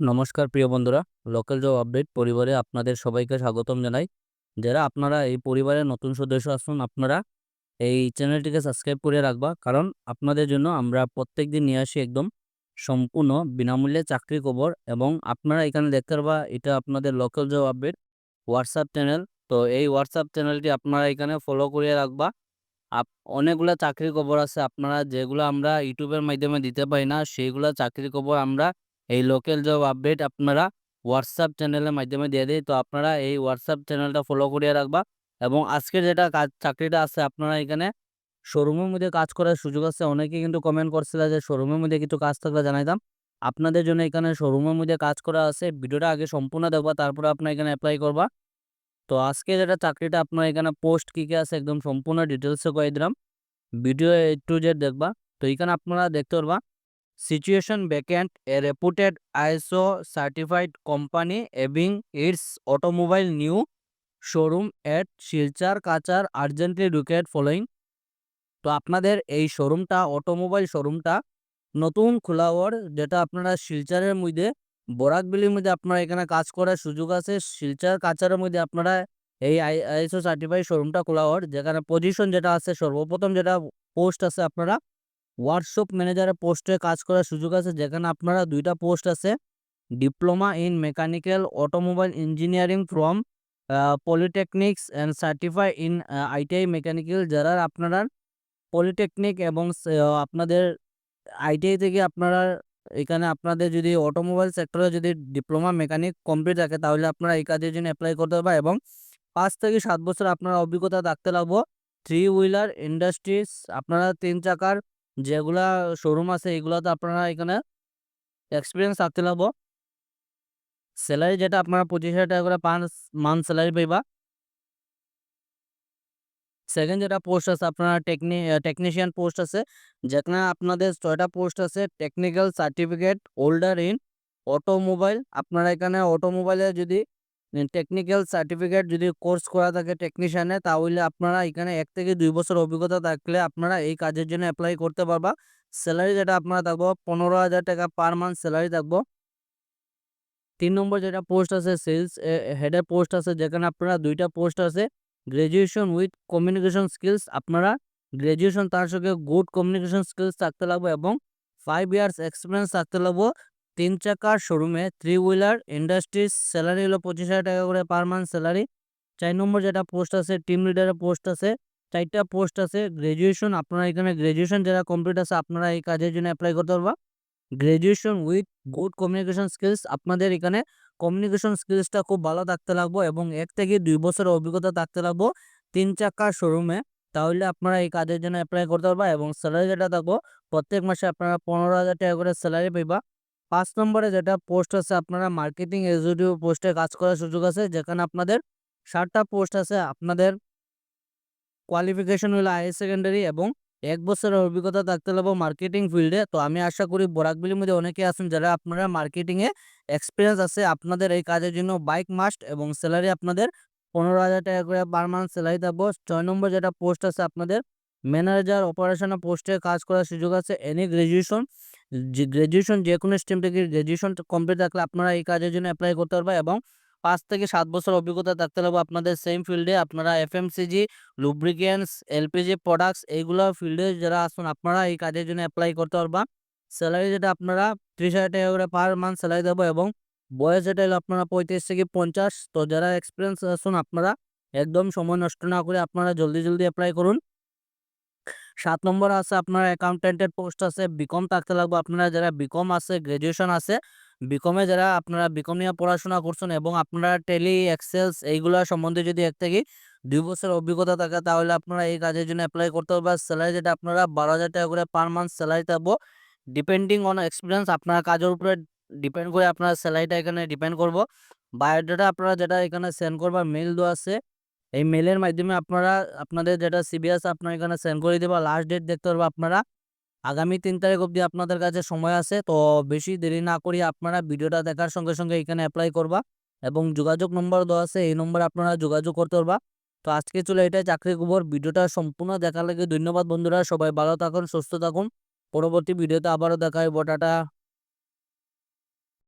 নমস্কার প্রিয় বন্ধুরা লোকাল জব আপডেট পরিবারে আপনাদের সবাইকে স্বাগতম জানাই। যারা আপনারা এই পরিবারের নতুন সদস্য আসুন, আপনারা এই চ্যানেলটিকে সাবস্ক্রাইব করে রাখবা। কারণ আপনাদের জন্য আমরা প্রত্যেক দিন নিয়ে আসি একদম সম্পূর্ণ বিনামূল্যে চাকরি খবর এবং আপনারা এখানে দেখতে পারবা, এটা আপনাদের local job update WhatsApp channel তো এই হোয়াটসঅ্যাপ চ্যানেলটি আপনারা এখানে ফলো করে রাখবা। আপ, অনেকগুলা চাকরির খবর আছে, আপনারা যেগুলো আমরা ইউটিউবের মাধ্যমে দিতে পারি না, সেইগুলা চাকরির খবর আমরা এই লোকাল জব আপডেট আপনারা হোয়াটসঅ্যাপ চ্যানেলের মাধ্যমে দিয়ে দিই তো আপনারা এই হোয়াটসঅ্যাপ চ্যানেলটা ফলো করিয়ে রাখবা এবং আজকের যেটা কাজ চাকরিটা আছে, আপনারা এখানে শোরুমের মধ্যে কাজ করার সুযোগ আছে। অনেকে কিন্তু কমেন্ট করছিল যে শোরুমের মধ্যে কিছু কাজ থাকলে জানাইতাম। আপনাদের জন্য এখানে শোরুমের মধ্যে কাজ করা আছে। ভিডিওটা আগে সম্পূর্ণ দেখবা, তারপরে আপনার এখানে অ্যাপ্লাই করবা। তো আজকে যেটা চাকরিটা, আপনার এখানে পোস্ট কী কী আছে একদম সম্পূর্ণ ডিটেলসে কয়ে দিলাম। ভিডিও এ টু জেড দেখবা, তো এখানে আপনারা দেখতে পারবা situation vacant a reputed ISO certified company having its automobile new showroom at Silchar Cachar urgently required following তো আপনাদের এই শোরুমটা অটোমোবাইল শোরুমটা নতুন খোলা ওর যেটা আপনারা শিলচারের মধ্যে বরাকবিলির মধ্যে আপনারা এখানে কাজ করার সুযোগ আছে শিলচার কাচারের মধ্যে আপনারা এই আইএসও সার্টিফাইড শোরুমটা খোলা ওর যেখানে পজিশন যেটা আছে, সর্বপ্রথম যেটা পোস্ট আছে আপনারা ওয়ার্কশপ ম্যানেজারের পোস্টে কাজ করার সুযোগ আছে, যেখানে আপনারা দুইটা পোস্ট আছে। Diploma in mechanical automobile engineering from polytechnics and certify in ITI mechanical যারা আপনারা পলিটেকনিক এবং আপনাদের আইটিআই থেকে আপনারা এখানে আপনাদের যদি অটোমোবাইল সেক্টরে যদি ডিপ্লোমা মেকানিক কমপ্লিট থাকে, তাহলে আপনারা এই কাজের জন্য অ্যাপ্লাই করতে পারবেন এবং পাঁচ থেকে সাত বছর আপনারা অভিজ্ঞতা থাকতে লাগবো। থ্রি হুইলার ইন্ডাস্ট্রিজ আপনারা তিন চাকার যেগুলা শোরুম আছে, এগুলাতে আপনারা এখানে এক্সপিরিয়েন্স থাকতে লাগবো। স্যালারি যেটা আপনারা পঁচিশ হাজার টাকা করে পাঁচ মান্থ স্যালারি পাইবা। সেকেন্ড যেটা পোস্ট আছে, আপনারা টেকনি টেকনিশিয়ান পোস্ট আছে, যেখানে আপনাদের ছয়টা পোস্ট আছে technical certificate holder in automobile আপনারা এখানে অটোমোবাইলে যদি টেকনিক্যাল সার্টিফিকেট যদি কোর্স করা থাকে টেকনিশিয়ানে তাহলে আপনারা এখানে এক থেকে দুই বছর অভিজ্ঞতা থাকলে আপনারা এই কাজের জন্য অ্যাপ্লাই করতে পারবা। স্যালারি যেটা আপনারা থাকব, পনেরো হাজার টাকা পার মান্থ স্যালারি থাকব। তিন নম্বর যেটা পোস্ট আছে সেলস হেডের পোস্ট আছে, যেখানে আপনারা দুইটা পোস্ট আছে। গ্র্যাজুয়েশন উইথ কমিউনিকেশন স্কিলস আপনারা গ্র্যাজুয়েশন তার সঙ্গে গুড কমিউনিকেশন স্কিলস থাকতে লাগবে এবং ফাইভ ইয়ার্স এক্সপিরিয়েন্স থাকতে লাগবো। তিন চাকার শোরুমে থ্রি হুইলার ইন্ডাস্ট্রিজ স্যালারি হলো পঁচিশ হাজার টাকা করে পার মান্থ স্যালারি চার নম্বর যেটা পোস্ট আছে টিম লিডারের পোস্ট আছে, চারটা পোস্ট আছে। গ্র্যাজুয়েশন আপনারা এখানে গ্র্যাজুয়েশন যারা কমপ্লিট আছে, আপনারা এই কাজের জন্য অ্যাপ্লাই করতে পারবা। Graduation with good communication skills আপনাদের এখানে কমিউনিকেশন স্কিলসটা খুব ভালো থাকতে লাগবো এবং এক থেকে দুই বছরের অভিজ্ঞতা থাকতে লাগবো তিন চাকার শোরুমে তাহলে আপনারা এই কাজের জন্য অ্যাপ্লাই করতে পারবা এবং স্যালারি যেটা থাকব, প্রত্যেক মাসে আপনারা পনেরো হাজার টাকা করে স্যালারি পাইবা। পাঁচ নম্বরে যেটা পোস্ট আছে, আপনারা মার্কেটিং এক্সিকিউটিভ পোস্টে কাজ করার সুযোগ আছে, যেখানে আপনাদের ষাটটা পোস্ট আছে, আপনাদের কোয়ালিফিকেশন হলো হায়ার সেকেন্ডারি এবং এক বছরের অভিজ্ঞতা থাকতে লাগবো মার্কেটিং ফিল্ডে তো আমি আশা করি বরাকবিলির মধ্যে অনেকে আছেন যারা আপনারা মার্কেটিংয়ে এক্সপিরিয়েন্স আছে, আপনাদের এই কাজের জন্য বাইক মাস্ট এবং স্যালারি আপনাদের পনেরো হাজার টাকা করে পার মান্থ স্যালারি থাকব। ছয় নম্বর যেটা পোস্ট আছে, আপনাদের ম্যানেজার অপারেশনাল পোস্টে কাজ করার সুযোগ আছে এনি গ্র্যাজুয়েশন যে গ্র্যাজুয়েশন যে কোনো স্ট্রিম থেকে গ্র্যাজুয়েশন কমপ্লিট থাকলে আপনারা এই কাজের জন্য অ্যাপ্লাই করতে পারবেন এবং পাঁচ থেকে সাত বছর অভিজ্ঞতা থাকতে লাগবে আপনাদের সেম ফিল্ডে আপনারা F FMCG lubricants LPG products এইগুলো ফিল্ডে যারা আসুন, আপনারা এই কাজের জন্য অ্যাপ্লাই করতে পারবা। স্যালারি যেটা আপনারা ত্রিশ হাজার টাকা করে পার মান্থ স্যালারি দেবো এবং বয়স যেটা হলো আপনারা পঁয়ত্রিশ থেকে পঞ্চাশ। তো যারা এক্সপিরিয়েন্স আসুন, আপনারা একদম সময় নষ্ট না করে আপনারা জলদি জলদি অ্যাপ্লাই করুন। সাত নম্বর আছে আপনার অ্যাকাউন্টেন্টের পোস্ট আছে বিকম থাকতে লাগবে। আপনারা যারা বিকম আছে গ্র্যাজুয়েশন আছে বিকমে যারা আপনারা বিকম নিয়ে পড়াশোনা করছেন এবং আপনারা টেলি এক্সেলস এইগুলো সম্বন্ধে যদি এক থেকে দুই বছর অভিজ্ঞতা থাকে, তাহলে আপনারা এই কাজের জন্য অ্যাপ্লাই করতে পারবেন স্যালারি যেটা আপনারা বারো হাজার টাকা করে পার মান্থ স্যালারি থাকব ডিপেন্ডিং অন এক্সপিরিয়েন্স আপনার কাজের উপরে ডিপেন্ড করে আপনার স্যালারিটা এখানে ডিপেন্ড করব। বায়োডাটা আপনারা যেটা এখানে সেন্ড করবার মেল দেওয়া আছে এই মেলের মাধ্যমে আপনারা, আপনাদের যেটা সিবিএস আপনার এখানে সেন্ড করে দেবা লাস্ট ডেট দেখতে পারব আপনারা। আগামী তিন তারিখ অবধি আপনাদের কাছে সময় আছে, তো বেশি দেরি না করি আপনারা ভিডিওটা দেখার সঙ্গে সঙ্গে এখানে অ্যাপ্লাই করবা এবং যোগাযোগ নম্বর দেওয়া আছে, এই নম্বরে আপনারা যোগাযোগ করতে পারবা। তো আজকে চলে এটাই চাকরি খবর, ভিডিওটা সম্পূর্ণ দেখার লাগে। ধন্যবাদ বন্ধুরা, সবাই ভালো থাকুন, সুস্থ থাকুন। পরবর্তী ভিডিওতে আবারও দেখা হয় টাটা।